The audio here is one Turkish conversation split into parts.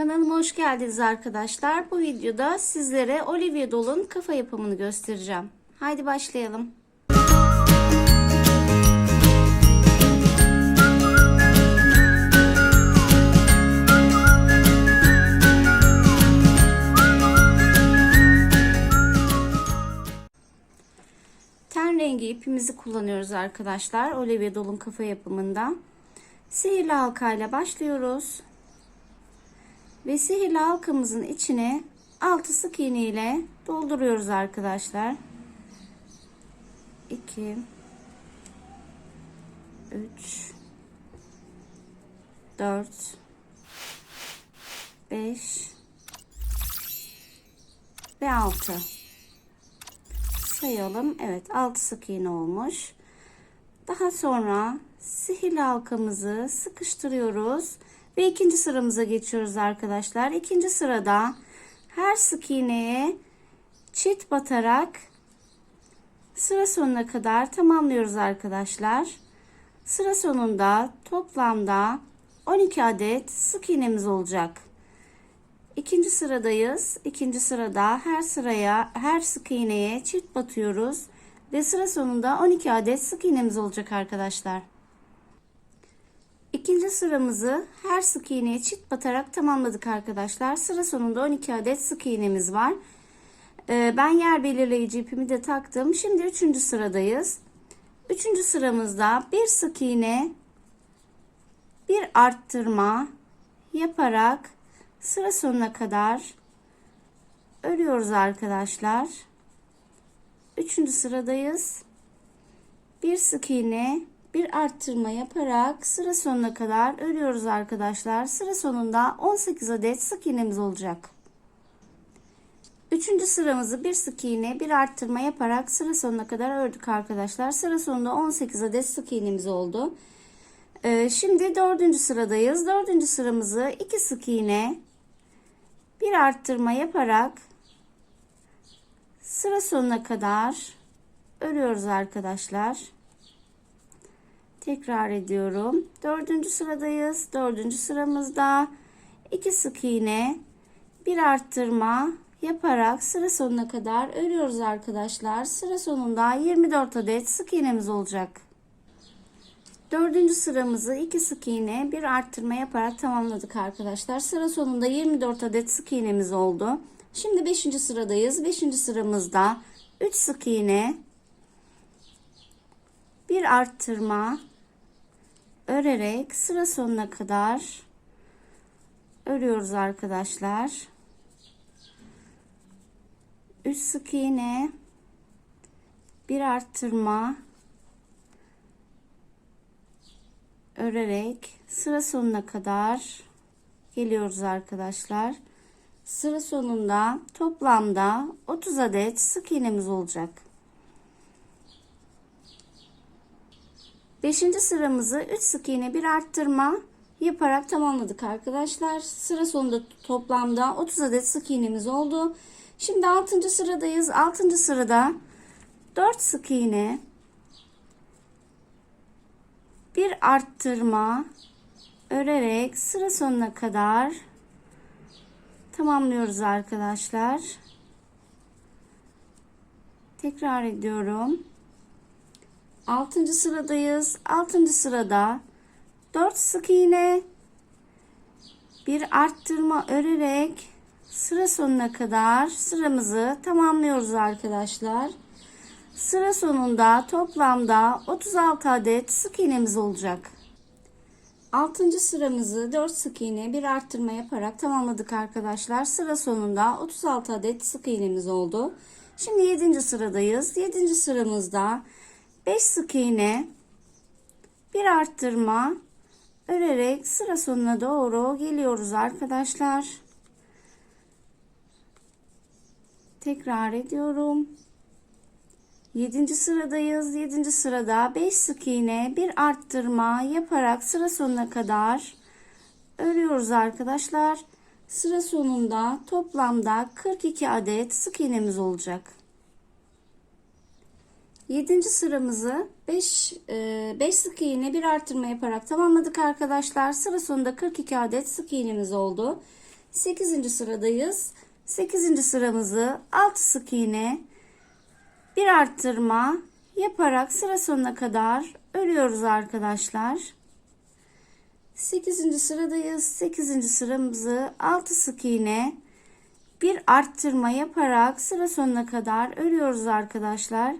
Kanalıma hoş geldiniz arkadaşlar. Bu videoda sizlere Olivia Doll'un kafa yapımını göstereceğim. Haydi başlayalım. Ten rengi ipimizi kullanıyoruz arkadaşlar. Olivia Doll'un kafa yapımında. Sihirli halkayla başlıyoruz. Ve sihirli halkamızın içine 6 sık iğne ile dolduruyoruz arkadaşlar. 2 3 4 5 ve 6 sayalım. Evet 6 sık iğne olmuş. Daha sonra sihirli halkamızı sıkıştırıyoruz ve ikinci sıramıza geçiyoruz arkadaşlar. İkinci sırada her sık iğneye çift batarak sıra sonuna kadar tamamlıyoruz arkadaşlar. Sıra sonunda toplamda 12 adet sık iğnemiz olacak. İkinci sıradayız. İkinci sırada her sıraya, her sık iğneye çift batıyoruz ve sıra sonunda 12 adet sık iğnemiz olacak arkadaşlar. İkinci sıramızı her sık iğneye çift batarak tamamladık arkadaşlar. Sıra sonunda 12 adet sık iğnemiz var. Ee, ben yer belirleyici ipimi de taktım. Şimdi üçüncü sıradayız. Üçüncü sıramızda bir sık iğne, bir arttırma yaparak sıra sonuna kadar örüyoruz arkadaşlar. Üçüncü sıradayız. Bir sık iğne, bir arttırma yaparak sıra sonuna kadar örüyoruz arkadaşlar. Sıra sonunda 18 adet sık iğnemiz olacak. Üçüncü sıramızı bir sık iğne, bir arttırma yaparak sıra sonuna kadar ördük arkadaşlar. Sıra sonunda 18 adet sık iğnemiz oldu. Ee, şimdi dördüncü sıradayız. Dördüncü sıramızı iki sık iğne, bir arttırma yaparak sıra sonuna kadar örüyoruz arkadaşlar. Tekrar ediyorum. Dördüncü sıradayız. Dördüncü sıramızda iki sık iğne, bir arttırma yaparak sıra sonuna kadar örüyoruz arkadaşlar. Sıra sonunda 24 adet sık iğnemiz olacak. Dördüncü sıramızı iki sık iğne bir arttırma yaparak tamamladık arkadaşlar. Sıra sonunda 24 adet sık iğnemiz oldu. Şimdi 5. sıradayız. 5. sıramızda 3 sık iğne bir arttırma örerek sıra sonuna kadar örüyoruz arkadaşlar. 3 sık iğne bir arttırma örerek sıra sonuna kadar geliyoruz arkadaşlar. Sıra sonunda toplamda 30 adet sık iğnemiz olacak. 5. sıramızı 3 sık iğne bir arttırma yaparak tamamladık arkadaşlar. Sıra sonunda toplamda 30 adet sık iğnemiz oldu. Şimdi 6. sıradayız. 6. sırada 4 sık iğne bir arttırma örerek sıra sonuna kadar tamamlıyoruz arkadaşlar. Tekrar ediyorum. 6. sıradayız. 6. sırada 4 sık iğne bir arttırma örerek sıra sonuna kadar sıramızı tamamlıyoruz arkadaşlar. Sıra sonunda toplamda 36 adet sık iğnemiz olacak. 6. sıramızı 4 sık iğne bir arttırma yaparak tamamladık arkadaşlar. Sıra sonunda 36 adet sık iğnemiz oldu. Şimdi 7. sıradayız. 7. sıramızda 5 sık iğne bir arttırma örerek sıra sonuna doğru geliyoruz arkadaşlar. Tekrar ediyorum. 7. sıradayız. 7. sırada 5 sık iğne bir arttırma yaparak sıra sonuna kadar örüyoruz arkadaşlar. Sıra sonunda toplamda 42 adet sık iğnemiz olacak. 7. sıramızı 5 5 sık iğne bir arttırma yaparak tamamladık arkadaşlar. Sıra sonunda 42 adet sık iğnemiz oldu. 8. sıradayız. 8. sıramızı 6 sık iğne bir arttırma yaparak sıra sonuna kadar örüyoruz arkadaşlar. 8. sıradayız. 8. sıramızı 6 sık iğne bir arttırma yaparak sıra sonuna kadar örüyoruz arkadaşlar.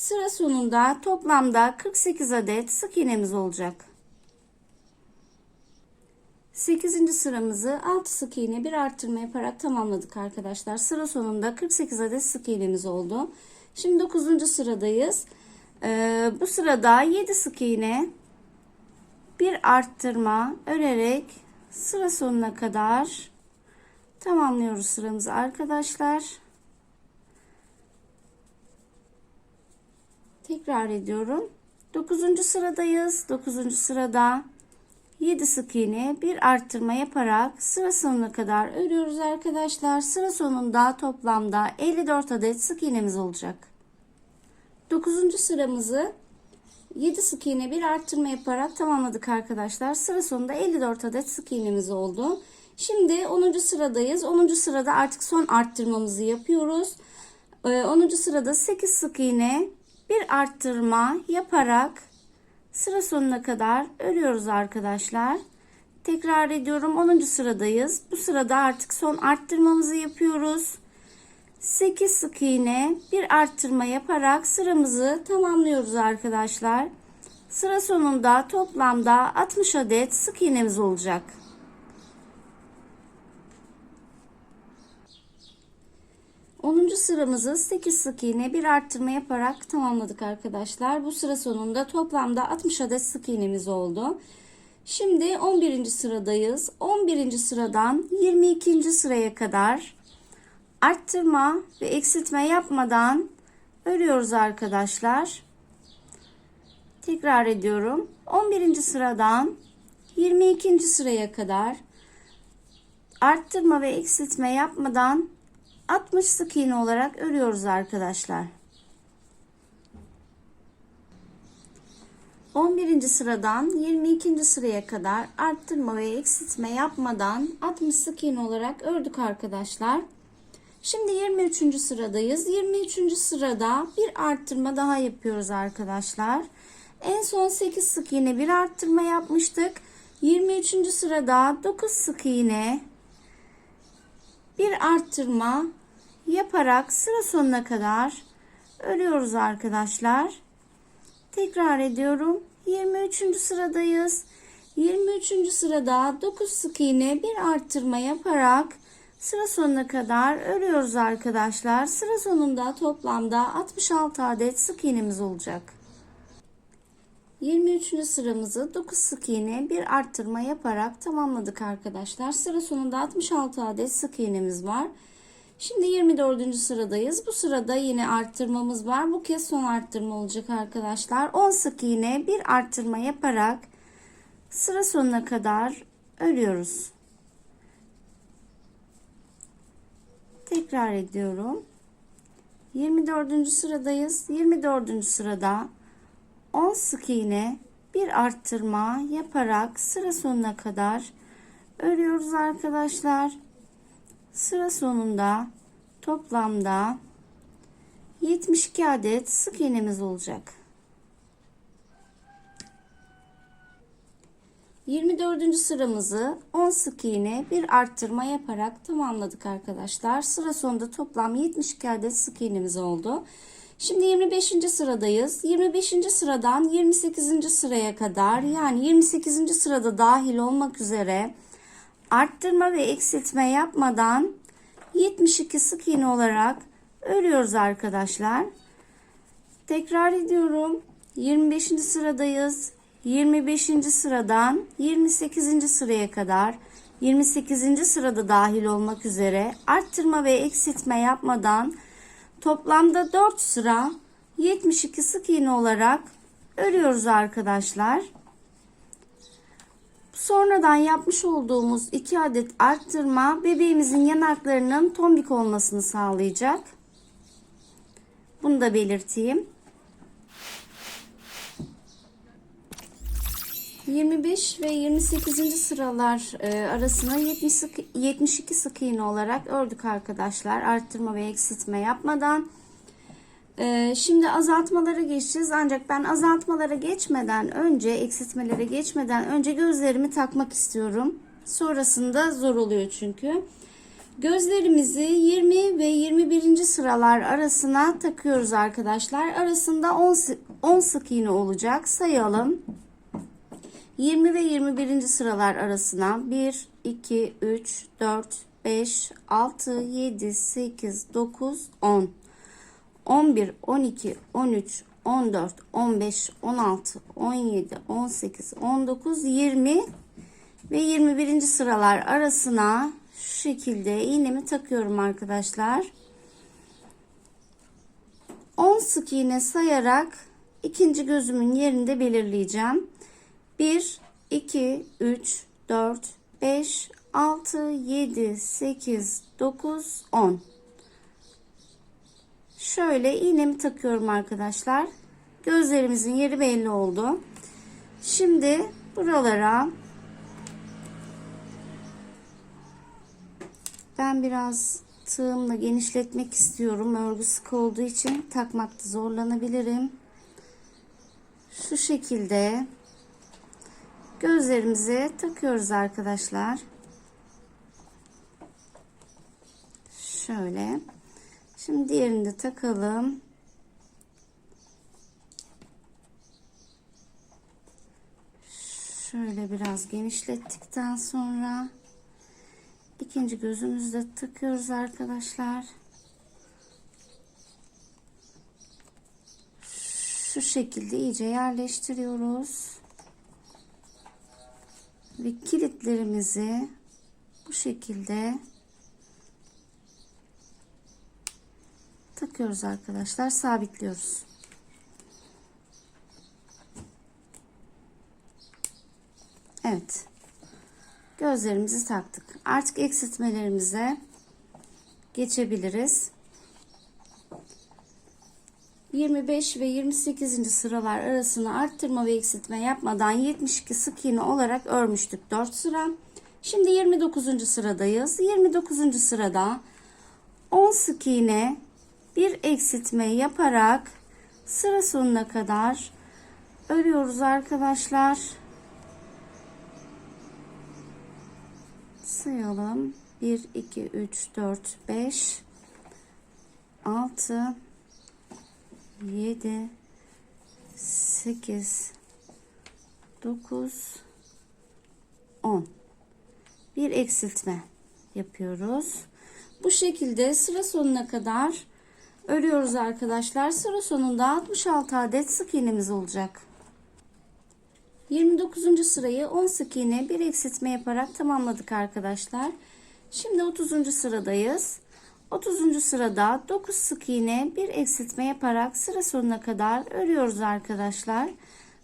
Sıra sonunda toplamda 48 adet sık iğnemiz olacak. 8. sıramızı 6 sık iğne bir arttırma yaparak tamamladık arkadaşlar. Sıra sonunda 48 adet sık iğnemiz oldu. Şimdi 9. sıradayız. Ee, bu sırada 7 sık iğne bir arttırma örerek sıra sonuna kadar tamamlıyoruz sıramızı arkadaşlar. Tekrar ediyorum. 9. sıradayız. 9. sırada 7 sık iğne bir arttırma yaparak sıra sonuna kadar örüyoruz arkadaşlar. Sıra sonunda toplamda 54 adet sık iğnemiz olacak. 9. sıramızı 7 sık iğne bir arttırma yaparak tamamladık arkadaşlar. Sıra sonunda 54 adet sık iğnemiz oldu. Şimdi 10. sıradayız. 10. sırada artık son arttırmamızı yapıyoruz. 10. sırada 8 sık iğne bir arttırma yaparak sıra sonuna kadar örüyoruz arkadaşlar. Tekrar ediyorum 10. sıradayız. Bu sırada artık son arttırmamızı yapıyoruz. 8 sık iğne bir arttırma yaparak sıramızı tamamlıyoruz arkadaşlar. Sıra sonunda toplamda 60 adet sık iğnemiz olacak. Onuncu sıramızı 8 sık iğne bir arttırma yaparak tamamladık arkadaşlar. Bu sıra sonunda toplamda 60 adet sık iğnemiz oldu. Şimdi 11. sıradayız. 11. sıradan 22. sıraya kadar arttırma ve eksiltme yapmadan örüyoruz arkadaşlar. Tekrar ediyorum. 11. sıradan 22. sıraya kadar arttırma ve eksiltme yapmadan 60 sık iğne olarak örüyoruz arkadaşlar. 11. sıradan 22. sıraya kadar arttırma ve eksiltme yapmadan 60 sık iğne olarak ördük arkadaşlar. Şimdi 23. sıradayız. 23. sırada bir arttırma daha yapıyoruz arkadaşlar. En son 8 sık iğne bir arttırma yapmıştık. 23. sırada 9 sık iğne bir arttırma yaparak sıra sonuna kadar örüyoruz arkadaşlar. Tekrar ediyorum. 23. sıradayız. 23. sırada 9 sık iğne bir arttırma yaparak sıra sonuna kadar örüyoruz arkadaşlar. Sıra sonunda toplamda 66 adet sık iğnemiz olacak. 23. sıramızı 9 sık iğne bir arttırma yaparak tamamladık arkadaşlar. Sıra sonunda 66 adet sık iğnemiz var. Şimdi 24. sıradayız. Bu sırada yine arttırmamız var. Bu kez son arttırma olacak arkadaşlar. 10 sık iğne bir arttırma yaparak sıra sonuna kadar örüyoruz. Tekrar ediyorum. 24. sıradayız. 24. sırada 10 sık iğne bir arttırma yaparak sıra sonuna kadar örüyoruz arkadaşlar. Sıra sonunda toplamda 72 adet sık iğnemiz olacak. 24. sıramızı 10 sık iğne bir arttırma yaparak tamamladık arkadaşlar. Sıra sonunda toplam 72 adet sık iğnemiz oldu. Şimdi 25. sıradayız. 25. sıradan 28. sıraya kadar yani 28. sırada dahil olmak üzere arttırma ve eksiltme yapmadan 72 sık iğne olarak örüyoruz arkadaşlar. Tekrar ediyorum. 25. sıradayız. 25. sıradan 28. sıraya kadar 28. sırada dahil olmak üzere arttırma ve eksiltme yapmadan toplamda 4 sıra 72 sık iğne olarak örüyoruz arkadaşlar. Sonradan yapmış olduğumuz 2 adet arttırma bebeğimizin yanaklarının tombik olmasını sağlayacak. Bunu da belirteyim. 25 ve 28. sıralar e, arasına 70 sık, 72 sık iğne olarak ördük arkadaşlar. Arttırma ve eksiltme yapmadan. E, şimdi azaltmalara geçeceğiz. Ancak ben azaltmalara geçmeden önce, eksiltmelere geçmeden önce gözlerimi takmak istiyorum. Sonrasında zor oluyor çünkü. Gözlerimizi 20 ve 21. sıralar arasına takıyoruz arkadaşlar. Arasında 10, 10 sık iğne olacak. Sayalım. 20 ve 21. sıralar arasına 1, 2, 3, 4, 5, 6, 7, 8, 9, 10, 11, 12, 13, 14, 15, 16, 17, 18, 19, 20 ve 21. sıralar arasına şu şekilde iğnemi takıyorum arkadaşlar. 10 sık iğne sayarak ikinci gözümün yerinde belirleyeceğim. 1, 2, 3, 4, 5, 6, 7, 8, 9, 10. Şöyle iğnemi takıyorum arkadaşlar. Gözlerimizin yeri belli oldu. Şimdi buralara ben biraz tığımla genişletmek istiyorum. Örgü sıkı olduğu için takmakta zorlanabilirim. Şu şekilde gözlerimizi takıyoruz arkadaşlar. Şöyle. Şimdi diğerini de takalım. Şöyle biraz genişlettikten sonra ikinci gözümüzü de takıyoruz arkadaşlar. Şu şekilde iyice yerleştiriyoruz ve kilitlerimizi bu şekilde takıyoruz arkadaşlar sabitliyoruz Evet gözlerimizi taktık artık eksiltmelerimize geçebiliriz 25 ve 28. sıralar arasını arttırma ve eksiltme yapmadan 72 sık iğne olarak örmüştük 4 sıra. Şimdi 29. sıradayız. 29. sırada 10 sık iğne bir eksiltme yaparak sıra sonuna kadar örüyoruz arkadaşlar. Sayalım. 1 2 3 4 5 6 7 8 9 10 bir eksiltme yapıyoruz. Bu şekilde sıra sonuna kadar örüyoruz arkadaşlar. Sıra sonunda 66 adet sık iğnemiz olacak. 29. sırayı 10 sık iğne bir eksiltme yaparak tamamladık arkadaşlar. Şimdi 30. sıradayız. 30. sırada 9 sık iğne bir eksiltme yaparak sıra sonuna kadar örüyoruz arkadaşlar.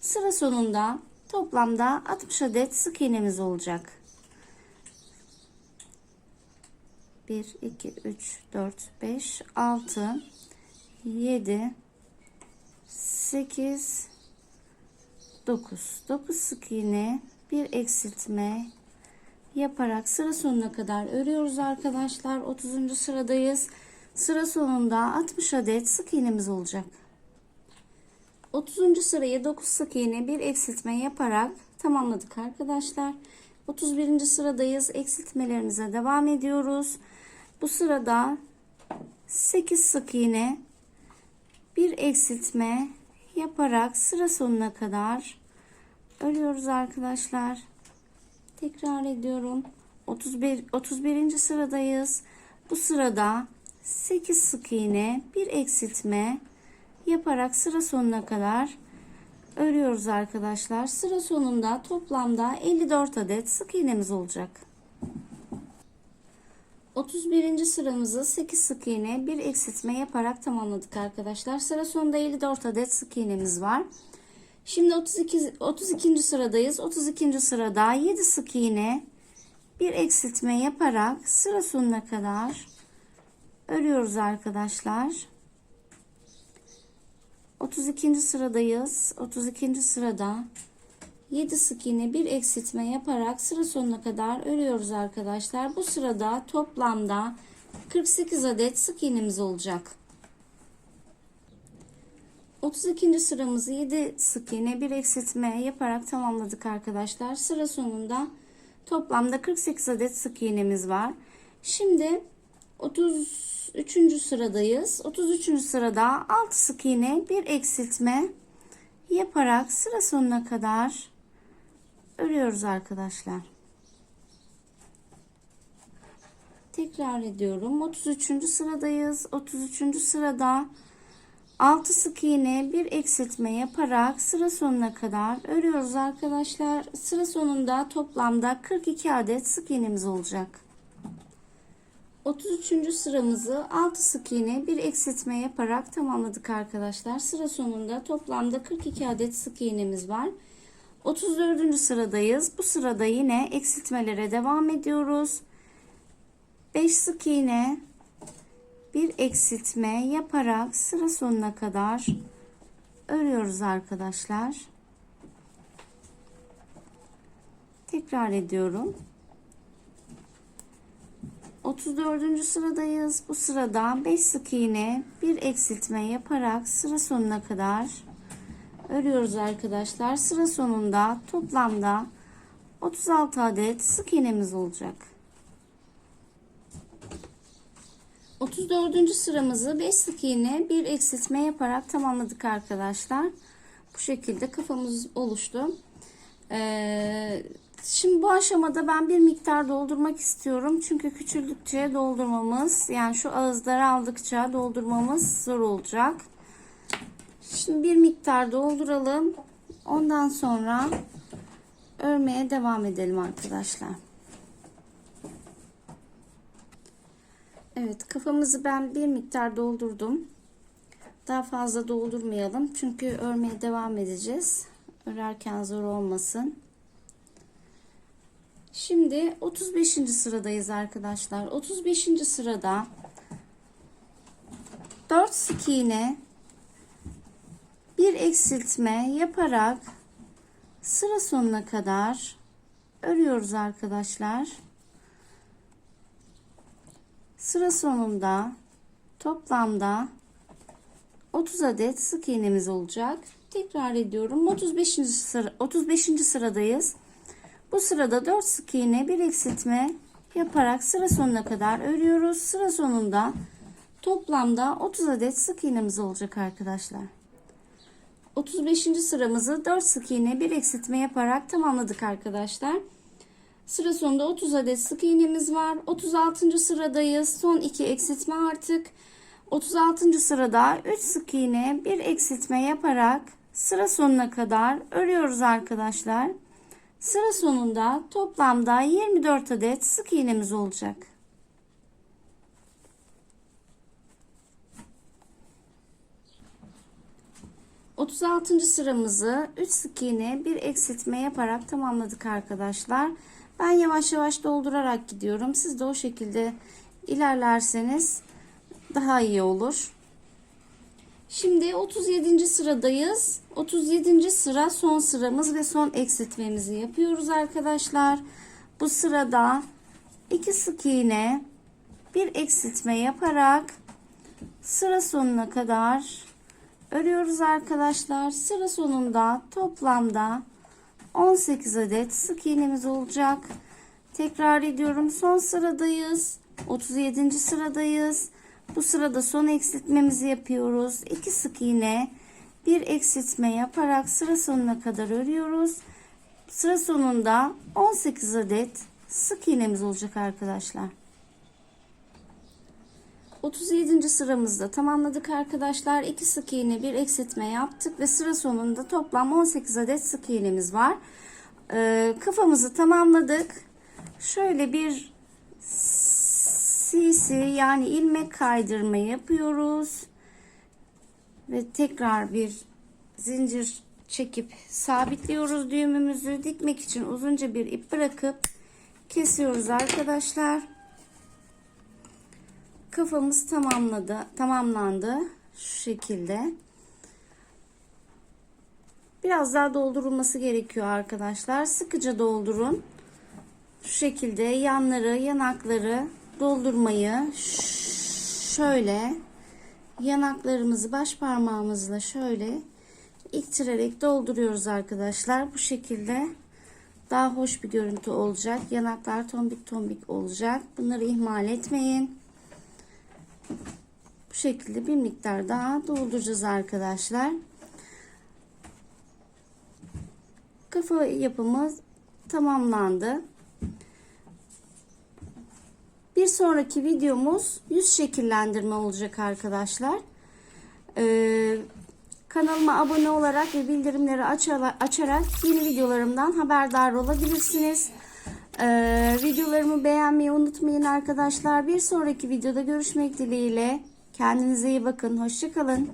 Sıra sonunda toplamda 60 adet sık iğnemiz olacak. 1 2 3 4 5 6 7 8 9 9 sık iğne bir eksiltme yaparak sıra sonuna kadar örüyoruz arkadaşlar. 30. sıradayız. Sıra sonunda 60 adet sık iğnemiz olacak. 30. sırayı 9 sık iğne bir eksiltme yaparak tamamladık arkadaşlar. 31. sıradayız. Eksiltmelerimize devam ediyoruz. Bu sırada 8 sık iğne bir eksiltme yaparak sıra sonuna kadar örüyoruz arkadaşlar. Tekrar ediyorum. 31 31. sıradayız. Bu sırada 8 sık iğne, bir eksiltme yaparak sıra sonuna kadar örüyoruz arkadaşlar. Sıra sonunda toplamda 54 adet sık iğnemiz olacak. 31. sıramızı 8 sık iğne, bir eksiltme yaparak tamamladık arkadaşlar. Sıra sonunda 54 adet sık iğnemiz var. Şimdi 32 32. sıradayız. 32. sırada 7 sık iğne bir eksiltme yaparak sıra sonuna kadar örüyoruz arkadaşlar. 32. sıradayız. 32. sırada 7 sık iğne bir eksiltme yaparak sıra sonuna kadar örüyoruz arkadaşlar. Bu sırada toplamda 48 adet sık iğnemiz olacak. 32. sıramızı 7 sık iğne bir eksiltme yaparak tamamladık arkadaşlar. Sıra sonunda toplamda 48 adet sık iğnemiz var. Şimdi 33. sıradayız. 33. sırada 6 sık iğne bir eksiltme yaparak sıra sonuna kadar örüyoruz arkadaşlar. Tekrar ediyorum. 33. sıradayız. 33. sırada 6 sık iğne bir eksiltme yaparak sıra sonuna kadar örüyoruz arkadaşlar. Sıra sonunda toplamda 42 adet sık iğnemiz olacak. 33. sıramızı 6 sık iğne bir eksiltme yaparak tamamladık arkadaşlar. Sıra sonunda toplamda 42 adet sık iğnemiz var. 34. sıradayız. Bu sırada yine eksiltmelere devam ediyoruz. 5 sık iğne bir eksiltme yaparak sıra sonuna kadar örüyoruz arkadaşlar. Tekrar ediyorum. 34. sıradayız. Bu sırada 5 sık iğne bir eksiltme yaparak sıra sonuna kadar örüyoruz arkadaşlar. Sıra sonunda toplamda 36 adet sık iğnemiz olacak. 34. sıramızı 5 sık iğne bir eksiltme yaparak tamamladık arkadaşlar. Bu şekilde kafamız oluştu. Ee, şimdi bu aşamada ben bir miktar doldurmak istiyorum. Çünkü küçüldükçe doldurmamız yani şu ağızları aldıkça doldurmamız zor olacak. Şimdi bir miktar dolduralım. Ondan sonra örmeye devam edelim arkadaşlar. Evet kafamızı ben bir miktar doldurdum. Daha fazla doldurmayalım. Çünkü örmeye devam edeceğiz. Örerken zor olmasın. Şimdi 35. sıradayız arkadaşlar. 35. sırada 4 sık iğne bir eksiltme yaparak sıra sonuna kadar örüyoruz arkadaşlar. Sıra sonunda toplamda 30 adet sık iğnemiz olacak. Tekrar ediyorum. 35. sıra 35. sıradayız. Bu sırada 4 sık iğne bir eksiltme yaparak sıra sonuna kadar örüyoruz. Sıra sonunda toplamda 30 adet sık iğnemiz olacak arkadaşlar. 35. sıramızı 4 sık iğne bir eksiltme yaparak tamamladık arkadaşlar. Sıra sonunda 30 adet sık iğnemiz var. 36. sıradayız. Son 2 eksiltme artık. 36. sırada 3 sık iğne bir eksiltme yaparak sıra sonuna kadar örüyoruz arkadaşlar. Sıra sonunda toplamda 24 adet sık iğnemiz olacak. Otuz altıncı sıramızı 3 sık iğne bir eksiltme yaparak tamamladık arkadaşlar. Ben yavaş yavaş doldurarak gidiyorum. Siz de o şekilde ilerlerseniz daha iyi olur. Şimdi 37. sıradayız. 37. sıra son sıramız ve son eksiltmemizi yapıyoruz arkadaşlar. Bu sırada 2 sık iğne bir eksiltme yaparak sıra sonuna kadar örüyoruz arkadaşlar. Sıra sonunda toplamda 18 adet sık iğnemiz olacak. Tekrar ediyorum. Son sıradayız. 37. sıradayız. Bu sırada son eksiltmemizi yapıyoruz. 2 sık iğne, bir eksiltme yaparak sıra sonuna kadar örüyoruz. Sıra sonunda 18 adet sık iğnemiz olacak arkadaşlar. 37. sıramızda tamamladık arkadaşlar. 2 sık iğne bir eksiltme yaptık ve sıra sonunda toplam 18 adet sık iğnemiz var. Ee, kafamızı tamamladık. Şöyle bir CC yani ilmek kaydırma yapıyoruz. Ve tekrar bir zincir çekip sabitliyoruz düğümümüzü. Dikmek için uzunca bir ip bırakıp kesiyoruz arkadaşlar. Kafamız tamamladı, tamamlandı. Şu şekilde. Biraz daha doldurulması gerekiyor arkadaşlar. Sıkıca doldurun. Şu şekilde yanları, yanakları doldurmayı şöyle yanaklarımızı baş parmağımızla şöyle ittirerek dolduruyoruz arkadaşlar. Bu şekilde daha hoş bir görüntü olacak. Yanaklar tombik tombik olacak. Bunları ihmal etmeyin. Bu şekilde bir miktar daha dolduracağız arkadaşlar. Kafa yapımız tamamlandı. Bir sonraki videomuz yüz şekillendirme olacak arkadaşlar. Ee, kanalıma abone olarak ve bildirimleri açarak yeni videolarımdan haberdar olabilirsiniz. Ee, videolarımı beğenmeyi unutmayın arkadaşlar. Bir sonraki videoda görüşmek dileğiyle. Kendinize iyi bakın. Hoşçakalın.